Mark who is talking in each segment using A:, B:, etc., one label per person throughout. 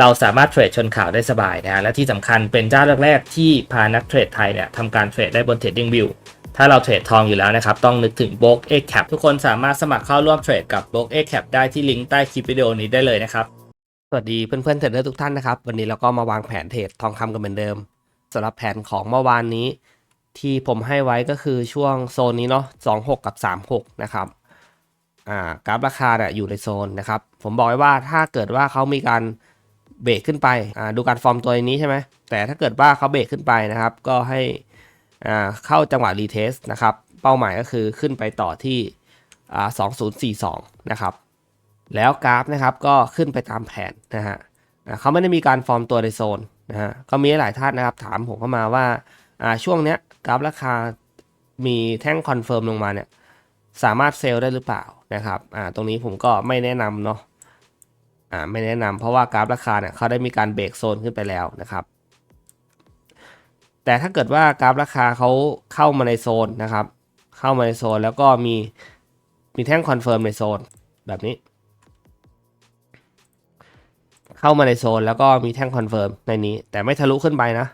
A: เราสามารถเทรดชนข่าวได้สบายนะฮะและที่สำคัญเป็นเจ้าแรกๆที่พานักเทรดไทยเนี่ยทำการเทรดได้บน TradingView ถ้าเราเทรดทองอยู่แล้วนะครับ ต้องนึกถึง b o k X Cap ทุกคนสามารถสมัครเข้าร่วมเทรดกับ b o k X Cap ได้ที่ลิงก์ใต้คลิปวิดีโอนี้ได้เลยนะครับ
B: สวัสดีเพื่อนๆเทรดเดอร์ทุกท่านนะครับ วันนี้เราก็มาวางแผนเทรดทองคำกันเหมือนเดิมสำหรับแผนของเมื่อวานนี้ ที่ผมให้ไว้ก็คือช่วงโซนนี้เนาะ26 กับ 36 นะครับอ่ากราฟราคาเนี่ยอยู่ในโซนนะครับ ผมบอกไว้ว่าถ้าเกิดว่าเขามีการ เบรกขึ้นไปดูการฟอร์มตัวนี้ใช่ไหมแต่ถ้าเกิดว่าเขาเบรกขึ้นไปนะครับ ก็ให้เข้าจังหวะรีเทสนะครับ เป้าหมายก็คือขึ้นไปต่อที่ 2042 นะครับ แล้วกราฟนะครับก็ขึ้นไปตามแผนนะฮะเขาไม่ได้มีการฟอร์มตัวในโซนนะฮะก็มีหลายท่านนะครับ ถามผมเข้ามาว่าช่วงเนี้ยกราฟราคามีแท่งคอนเฟิร์มลงมาเนี่ยสามารถเซลล์ได้หรือเปล่านะครับตรงนี้ผมก็ไม่แนะนำเนาะ อ่าไม่แนะนำเพราะว่ากราฟราคาเนี่ยเขาได้มีการเบรกโซนขึ้นไปแล้วนะครับ แต่ถ้าเกิดว่ากราฟราคาเขาเข้ามาในโซนนะครับ เข้ามาในโซนแล้วก็มีมีแท่งคอนเฟิร์มในโซนแบบนี้ เข้ามาในโซนแล้วก็มีแท่งคอนเฟิร์มในนี้ แต่ไม่ทะลุขึ้นไปนะ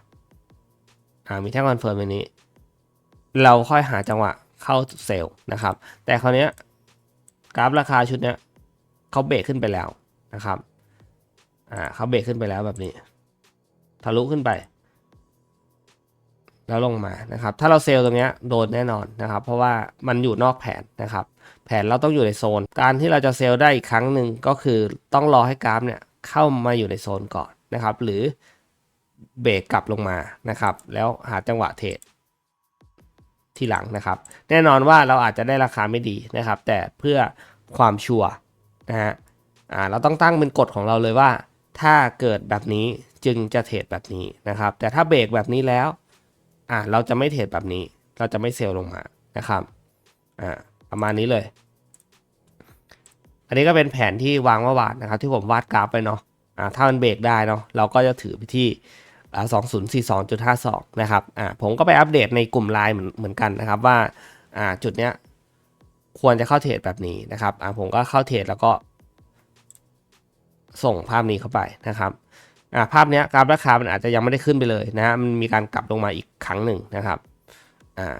B: อ่ามีแท่งคอนเฟิร์มในนี้ เราค่อยหาจังหวะเข้าเซลล์นะครับ แต่คราวนี้กราฟราคาชุดเนี้ยเขาเบรกขึ้นไปแล้ว นะครับ อ่าเขาเบรกขึ้นไปแล้วแบบนี้ ทะลุขึ้นไป แล้วลงมานะครับ ถ้าเราเซลล์ตรงเนี้ยโดนแน่นอนนะครับ เพราะว่ามันอยู่นอกแผนนะครับ แผนเราต้องอยู่ในโซน การที่เราจะเซลล์ได้อีกครั้งหนึ่งก็คือต้องรอให้กราฟเนี่ยเข้ามาอยู่ในโซนก่อนนะครับ หรือเบรกกลับลงมานะครับ แล้วหาจังหวะเทรดทีหลังนะครับ แน่นอนว่าเราอาจจะได้ราคาไม่ดีนะครับ แต่เพื่อความชัวร์นะฮะ อ่าเราต้องตั้งเป็นกฎของเราเลยว่า ถ้าเกิดแบบนี้จึงจะเทรดแบบนี้นะครับ แต่ถ้าเบรกแบบนี้แล้วอ่าเราจะไม่เทรดแบบนี้ เราจะไม่เซลล์ลงมานะครับอ่าประมาณนี้เลย อันนี้ก็เป็นแผนที่วางเมื่อวานนะครับ ที่ผมวาดกราฟไปเนาะอ่าถ้ามันเบรกได้เนาะเราก็จะถือไปที่สองศูนย์สี่สองจุดห้าสองนะครับอ่าผมก็ไปอัปเดตในกลุ่มไลน์เหมือนเหมือนกันนะครับว่าอ่าจุดเนี้ยควรจะเข้าเทรดแบบนี้นะครับอ่าผมก็เข้าเทรดแล้วก็ ส่งภาพนี้เข้าไปนะครับภาพนี้กราฟราคามันอาจจะยังไม่ได้ขึ้นไปเลยนะฮะมันมีการกลับลงมาอีกครั้งหนึ่งนะครับ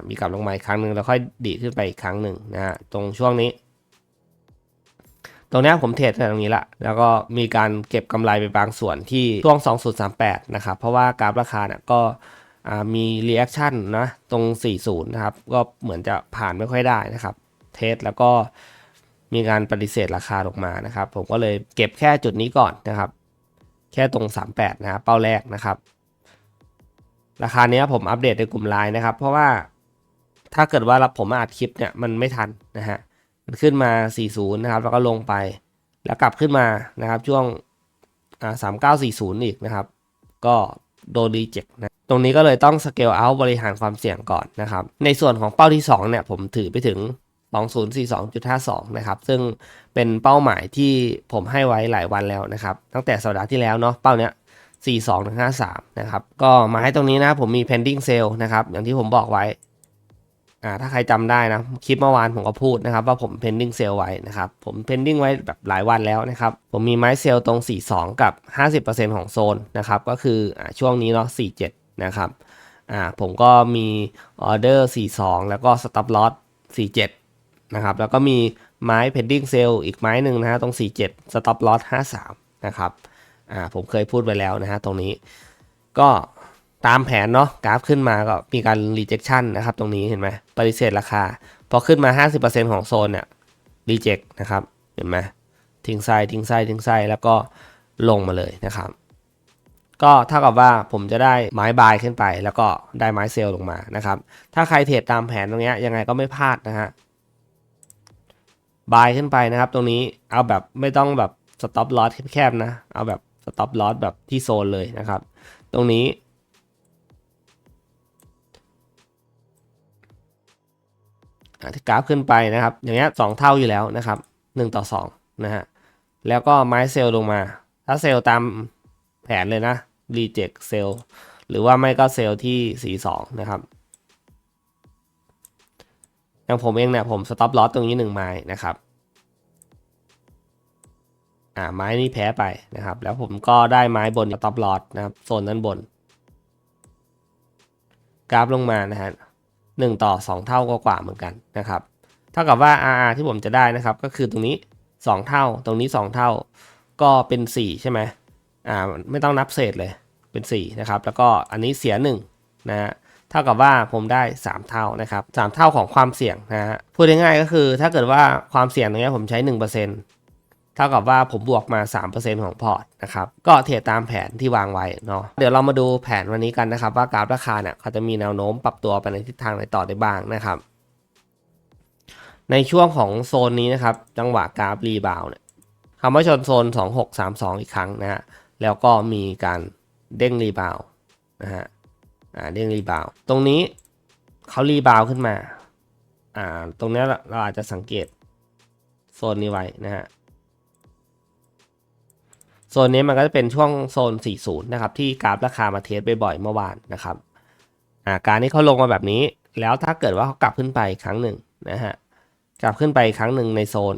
B: มีกลับลงมาอีกครั้งหนึ่งแล้วค่อยดีขึ้นไปอีกครั้งหนึ่งนะฮะตรงช่วงนี้ ตรงนี้ผมเทรดตรงนี้ละแล้วก็มีการเก็บกำไรไปบางส่วนที่ช่วง 2038 นะครับ เพราะว่ากราฟราคาเนี่ยก็มีรีแอคชั่นนะตรง 40 นะครับ ก็เหมือนจะผ่านไม่ค่อยได้นะครับ เทสแล้วก็ มีการปฏิเสธราคาลงมานะครับ ผมก็เลยเก็บแค่จุดนี้ก่อนนะครับ แค่ตรง 38 นะเป้าแรกนะครับ ราคาเนี้ยผมอัปเดตในกลุ่มไลน์นะครับ เพราะว่าถ้าเกิดว่าผมอัดคลิปเนี่ยมันไม่ทันนะฮะมันขึ้นมา 40 นะครับ แล้วก็ลงไป แล้วกลับขึ้นมานะครับ ช่วงอ่า3940อีกนะครับ ก็โดนรีเจ็คนะ ตรงนี้ก็เลยต้องสเกลเอาบริหารความเสี่ยงก่อนนะครับ ในส่วนของเป้าที่ 2 เนี่ย ผมถือไปถึง 2042.52 นะครับ ซึ่งเป็นเป้าหมายที่ผมให้ไว้หลายวันแล้วนะครับ ตั้งแต่สัปดาห์ที่แล้วเนาะเป้าเนี้ย42-53 นะครับ ก็มาให้ตรงนี้นะ ผมมี pending sale นะครับ อย่างที่ผมบอกไว้อ่าถ้าใครจำได้นะคลิปเมื่อวานผมก็พูดนะครับ ว่าผม pending sale ไว้นะครับ ผม pending ไว้แบบหลายวันแล้วนะครับ ผมมีไม้เซลตรง 42 กับ 50%ของโซนนะครับ ก็คืออ่าช่วงนี้เนาะ47 นะครับอ่าผมก็มีออเดอร์ 42 แล้วก็ stop loss 47 นะครับ แล้วก็มีไม้ pending sale อีกไม้หนึ่งนะฮะตรง 47 stop loss 53 นะครับ อ่าผมเคยพูดไปแล้วนะฮะตรงนี้ ก็ตามแผนเนาะกราฟขึ้นมาก็มีการ rejection นะครับ ตรงนี้เห็นไหมปฏิเสธราคา พอขึ้นมา 50%ของโซนเนี่ย reject นะครับ เห็นไหมทิ้งไส้ทิ้งไส้ทิ้งไส้แล้วก็ลงมาเลยนะครับ ก็เท่ากับว่าผมจะได้ไม้บายขึ้นไป แล้วก็ได้ไม้เซลล์ลงมานะครับ ถ้าใครเทรดตามแผนตรงนี้ยังไงก็ไม่พลาดนะฮะ บายขึ้นไปนะครับ ตรงนี้เอาแบบไม่ต้องแบบ stop loss แคบๆนะ เอาแบบสต็อปลอสแบบที่โซนเลยนะครับ ตรงนี้ที่กราฟขึ้นไปนะครับ อย่างเงี้ยสองเท่าอยู่แล้วนะครับหนึ่งต่อสองนะฮะ แล้วก็ไม้เซลลงมา ถ้าเซลล์ตามแผนเลยนะ reject เซลล์หรือว่าไม่ก็เซลล์ที่สีสองนะครับ อย่างผมเองเนี่ยผมสต็อปลอสตรงนี้หนึ่งไม้นะครับอ่าไม้นี้แพ้ไปนะครับ แล้วผมก็ได้ไม้บนสต็อปลอสนะครับโซนด้านบน กราฟลงมานะฮะหนึ่งต่อสองเท่ากว่าเหมือนกันนะครับเท่ากับว่า RR ที่ผมจะได้นะครับ ก็คือตรงนี้ 2 เท่า ตรงนี้ 2 เท่า ก็เป็น 4 ใช่ไหมอ่าไม่ต้องนับเศษเลยเป็น 4 นะครับ แล้วก็อันนี้เสีย1นะฮะ เท่ากับว่าผมได้ 3 เท่านะครับ3เท่าของความเสี่ยงนะฮะพูดง่ายๆก็คือ ถ้าเกิดว่าความเสี่ยงตรงนี้ผมใช้ 1%เท่ากับว่าผมบวกมา 3%ของพอร์ตนะครับ ก็เทรดตามแผนที่วางไว้เนาะ เดี๋ยวเรามาดูแผนวันนี้กันนะครับ ว่ากราฟราคาเนี่ยเขาจะมีแนวโน้มปรับตัวไปในทิศทางไหนต่อได้บ้างนะครับ ในช่วงของโซนนี้นะครับ จังหวะกราฟรีบาวเนี่ยคำว่าชนโซน 2632 อีกครั้งนะฮะ แล้วก็มีการเด้งรีบาวนะฮะ อ่าเด้งรีบาวตรงนี้เขารีบาวขึ้นมาอ่าตรงนี้เราอาจจะสังเกตโซนนี้ไว้นะฮะโซนนี้มันก็จะเป็นช่วงโซน 40 นะครับ ที่กราฟราคามาเทสบ่อยๆเมื่อวานนะครับอ่าการที่เขาลงมาแบบนี้ แล้วถ้าเกิดว่าเขากลับขึ้นไปครั้งหนึ่งนะฮะกลับขึ้นไปครั้งหนึ่งในโซน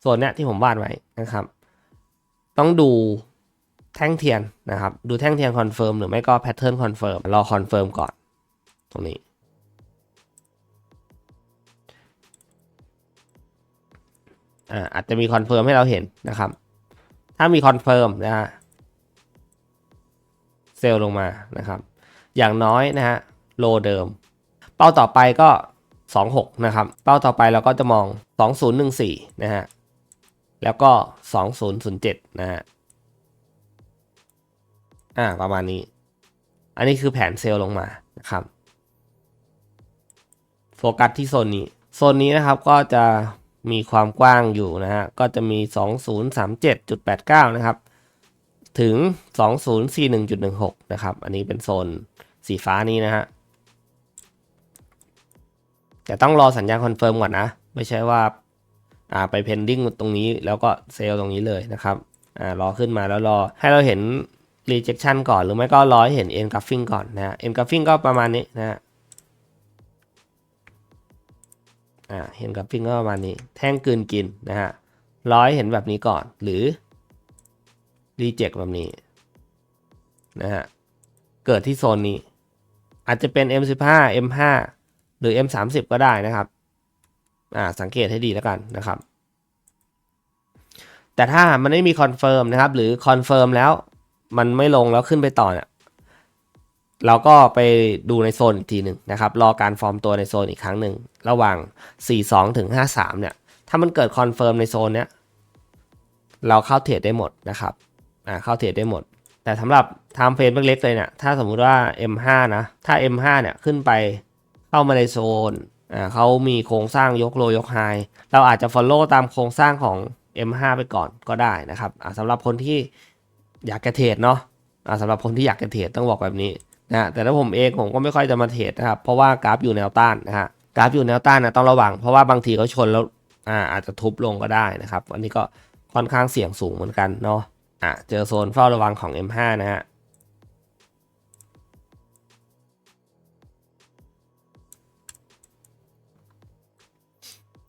B: โซนเนี้ยที่ผมวาดไว้นะครับ ต้องดู แท่งเทียนนะครับ ดูแท่งเทียนคอนเฟิร์มหรือไม่ก็แพทเทิร์นคอนเฟิร์มรอคอนเฟิร์มก่อน ตรงนี้อาอาจจะมีคอนเฟิร์มให้เราเห็นนะครับ ถ้ามีคอนเฟิร์มนะฮะเซลล์ลงมานะครับ อย่างน้อยนะฮะโลเดิม เป้าต่อไปก็ 26 นะครับ เป้าต่อไปเราก็จะมอง 2014 นะฮะ แล้วก็ 2007 นะฮะ อ่าประมาณนี้ อันนี้คือแผนเซลล์ลงมานะครับ โฟกัสที่โซนนี้ โซนนี้นะครับก็จะมีความกว้างอยู่นะฮะ ก็จะมี 2037.89 นะครับ ถึง 2041.16 นะครับ อันนี้เป็นโซนสีฟ้านี้นะฮะ แต่ต้องรอสัญญาณคอนเฟิร์มก่อนนะ ไม่ใช่ว่าอ่าไปเพนดิ้งตรงนี้แล้วก็เซลล์ตรงนี้เลยนะครับอ่ารอขึ้นมาแล้วรอให้เราเห็น rejection ก่อนหรือไม่ก็รอให้เห็น engulfing ก่อนนะฮะ engulfing ก็ประมาณนี้นะฮะอ่า engulfing ก็ประมาณนี้ แท่งกืนกินนะฮะรอให้เห็นแบบนี้ก่อนหรือ reject แบบนี้นะฮะเกิดที่โซนนี้ อาจจะเป็น M15 M5 หรือ M30 ก็ได้นะครับอ่าสังเกตให้ดีแล้วกันนะครับ แต่ถ้ามันไม่มีคอนเฟิร์มนะครับ หรือคอนเฟิร์มแล้ว มันไม่ลงแล้วขึ้นไปต่อเนี่ยเราก็ไปดูในโซนอีกทีหนึ่งนะครับ รอการฟอร์มตัวในโซนอีกครั้งหนึ่ง ระหว่าง 42 ถึง 53 เนี่ย ถ้ามันเกิดคอนเฟิร์มในโซนเนี้ย เราเข้าเทรดได้หมดนะครับ อ่า เข้าเทรดได้หมด แต่สำหรับ time frame เล็กๆเลยเนี่ย ถ้าสมมุติว่า M5 นะ ถ้า M5 เนี่ย ขึ้นไปเข้ามาในโซน อ่าเขามีโครงสร้างยกโลยกไฮ เราอาจจะ follow ตามโครงสร้างของ M5 ไปก่อนก็ได้นะครับ อ่าสำหรับคนที่ อยากจะเทรดเนาะสำหรับคนที่อยากจะเทรดต้องบอกแบบนี้นะแต่ถ้าผมเองผมก็ไม่ค่อยจะมาเทรดนะครับเพราะว่ากราฟอยู่แนวต้านนะฮะกราฟอยู่แนวต้านนะต้องระวัง เพราะว่าบางทีเขาชนแล้วอ่าอาจจะทุบลงก็ได้นะครับ อันนี้ก็ค่อนข้างเสี่ยงสูงเหมือนกันเนาะอ่าเจอโซนเฝ้าระวังของ M5 นะฮะ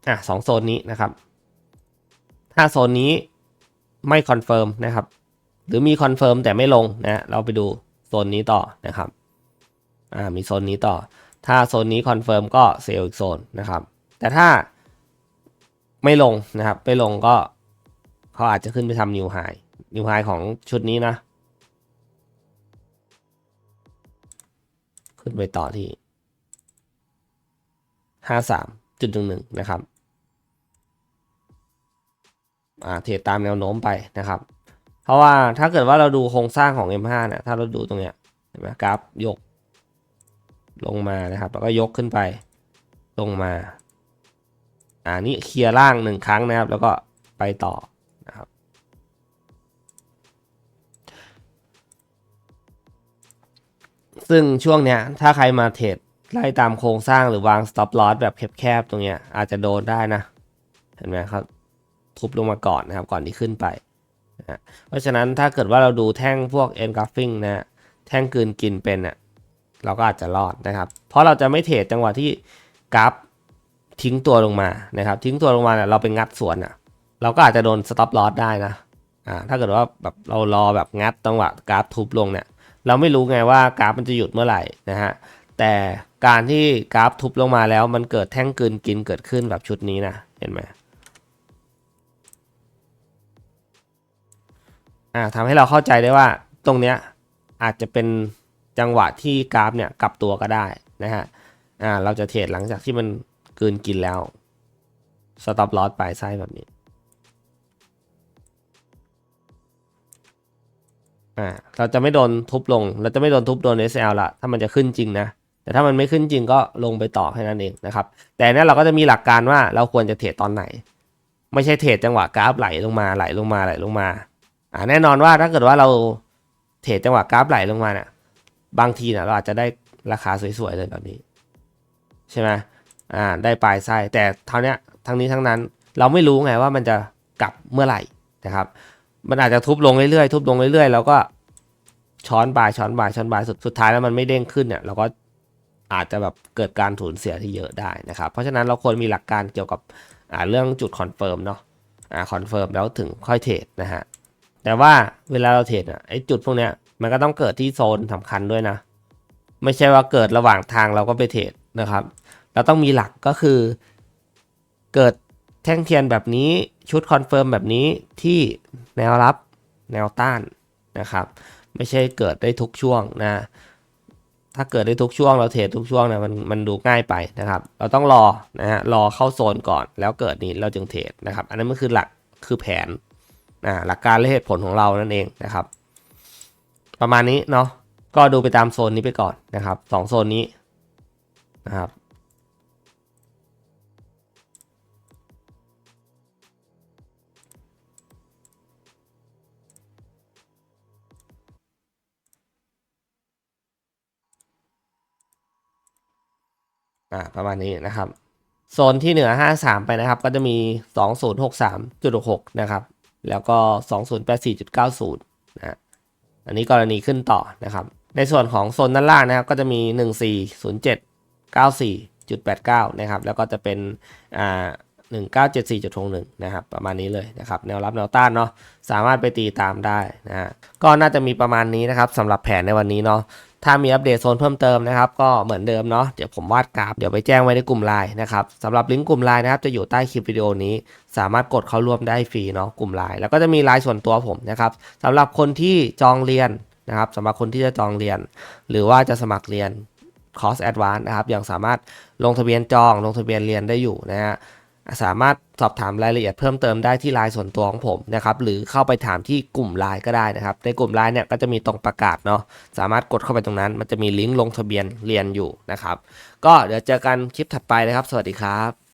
B: อะสองโซนนี้นะครับ ถ้าโซนนี้ไม่คอนเฟิร์มนะครับ หรือมีคอนเฟิร์มแต่ไม่ลงนะเราไปดูโซนนี้ต่อนะครับอ่ามีโซนนี้ต่อ ถ้าโซนนี้คอนเฟิร์มก็เซลล์อีกโซนนะครับ แต่ถ้าไม่ลงนะครับไม่ลงก็เขาอาจจะขึ้นไปทำนิวไฮนิวไฮของชุดนี้นะ ขึ้นไปต่อที่ห้าสามจุดหนึ่งหนึ่งนะครับอ่าเทรดตามแนวโน้มไปนะครับ เพราะว่าถ้าเกิดว่าเราดูโครงสร้างของ M5 เนี่ยถ้าเราดูตรงเนี้ยเห็นไหมกราฟยก ลงมานะครับ แล้วก็ยกขึ้นไป ลงมาอ่านี้เคลียร์ล่างหนึ่งครั้งนะครับ แล้วก็ไปต่อนะครับซึ่งช่วงเนี้ยถ้าใครมาเทรดไล่ตามโครงสร้างหรือวาง stop loss แบบแคบๆตรงเนี้ยอาจจะโดนได้นะ เห็นไหมครับทุบลงมาก่อนนะครับ ก่อนที่ขึ้นไป นะเพราะฉะนั้นถ้าเกิดว่าเราดูแท่งพวก engulfing นะแท่งกืนกินเป็นเน่ยเราก็อาจจะรอดนะครับ เพราะเราจะไม่เทรดจังหวะที่กราฟทิ้งตัวลงมานะครับ ทิ้งตัวลงมาเนี่ยเราไปงัดสวนอะ เราก็อาจจะโดน stop loss ได้นะอ่าถ้าเกิดว่าแบบเรารอแบบงัดจังหวะกราฟทุบลงเนี่ย เราไม่รู้ไงว่ากราฟมันจะหยุดเมื่อไหร่นะฮะแต่การที่กราฟทุบลงมาแล้วมันเกิดแท่งกืนกินเกิดขึ้นแบบชุดนี้นะเห็นไหม อ่าทำให้เราเข้าใจได้ว่าตรงเนี้ยอาจจะเป็นจังหวะที่กราฟเนี่ยกลับตัวก็ได้นะฮะอ่าเราจะเทรดหลังจากที่มันกลืนกินแล้วสต็อปลอสปลายไส้แบบนี้อ่าเราจะไม่โดนทุบลง เราจะไม่โดนทุบโดน SL ละถ้ามันจะขึ้นจริงนะ แต่ถ้ามันไม่ขึ้นจริงก็ลงไปต่อแค่นั้นเองนะครับ แต่นี่เราก็จะมีหลักการว่าเราควรจะเทรดตอนไหน ไม่ใช่เทรดจังหวะกราฟไหลลงมาไหลลงมาไหลลงมา อ่าแน่นอนว่าถ้าเกิดว่าเราเทรดจังหวะกราฟไหลลงมาเนี่ยบางทีเนี่ยเราอาจจะได้ราคาสวยๆเลยแบบนี้ ใช่ไหมอ่าได้ปลายไส้แต่เท่านี้ทั้งนี้ทั้งนั้นเราไม่รู้ไงว่ามันจะกลับเมื่อไหร่นะครับ มันอาจจะทุบลงเรื่อยๆทุบลงเรื่อยๆแล้วก็ช้อนบายช้อนบายช้อนบายสุดสุดท้ายแล้วมันไม่เด้งขึ้นเนี่ยเราก็อาจจะแบบเกิดการสูญเสียที่เยอะได้นะครับ เพราะฉะนั้นเราควรมีหลักการเกี่ยวกับอ่าเรื่องจุดคอนเฟิร์มเนาะอ่าคอนเฟิร์มแล้วถึงค่อยเทรดนะฮะ แต่ว่าเวลาเราเทรดอะไอ้จุดพวกเนี้ยมันก็ต้องเกิดที่โซนสำคัญด้วยนะ ไม่ใช่ว่าเกิดระหว่างทางเราก็ไปเทรดนะครับ เราต้องมีหลักก็คือ เกิดแท่งเทียนแบบนี้ชุดคอนเฟิร์มแบบนี้ที่แนวรับแนวต้านนะครับ ไม่ใช่เกิดได้ทุกช่วงนะถ้าเกิดได้ทุกช่วงเราเทรดทุกช่วงนี่ยมันมันดูง่ายไปนะครับ เราต้องรอนะฮะรอเข้าโซนก่อนแล้วเกิดนี้เราจึงเทรดนะครับ อันนั้นมันคือหลักคือแผน อ่าหลักการและเหตุผลของเรานั่นเองนะครับ ประมาณนี้เนาะก็ดูไปตามโซนนี้ไปก่อนนะครับสองโซนนี้นะครับอ่าประมาณนี้นะครับ โซนที่เหนือ 53 ไปนะครับ ก็จะมี 2063.66 นะครับ แล้วก็ 2084.90นะฮะอันนี้กรณีขึ้นต่อนะครับ ในส่วนของโซนด้านล่างนะครับก็จะมี 140794.89 นะครับ แล้วก็จะเป็นอ่า1974.61นะครับประมาณนี้เลยนะครับแนวรับแนวต้านเนาะสามารถไปตีตามได้นะฮะก็น่าจะมีประมาณนี้นะครับสำหรับแผนในวันนี้เนาะ ถ้ามีอัปเดตโซนเพิ่มเติมนะครับ ก็เหมือนเดิมเนาะเดี๋ยวผมวาดกราฟเดี๋ยวไปแจ้งไว้ในกลุ่มไลน์นะครับสำหรับลิงก์กลุ่มไลน์นะครับจะอยู่ใต้คลิปวิดีโอนี้ สามารถกดเข้าร่วมได้ฟรีเนาะกลุ่มไลน์แล้วก็จะมีไลน์ส่วนตัวผมนะครับสำหรับคนที่จองเรียนนะครับสำหรับคนที่จะจองเรียน หรือว่าจะสมัครเรียนคอร์สแอดวานนะครับยังสามารถลงทะเบียนจองลงทะเบียนเรียนได้อยู่นะฮะ สามารถสอบถามรายละเอียดเพิ่มเติมได้ที่ไลน์ส่วนตัวของผมนะครับหรือเข้าไปถามที่กลุ่มไลน์ก็ได้นะครับ ในกลุ่มไลน์เนี่ยก็จะมีตรงประกาศเนาะสามารถกดเข้าไปตรงนั้น มันจะมีลิงก์ลงทะเบียนเรียนอยู่นะครับ ก็เดี๋ยวเจอกันคลิปถัดไปนะครับ สวัสดีครับ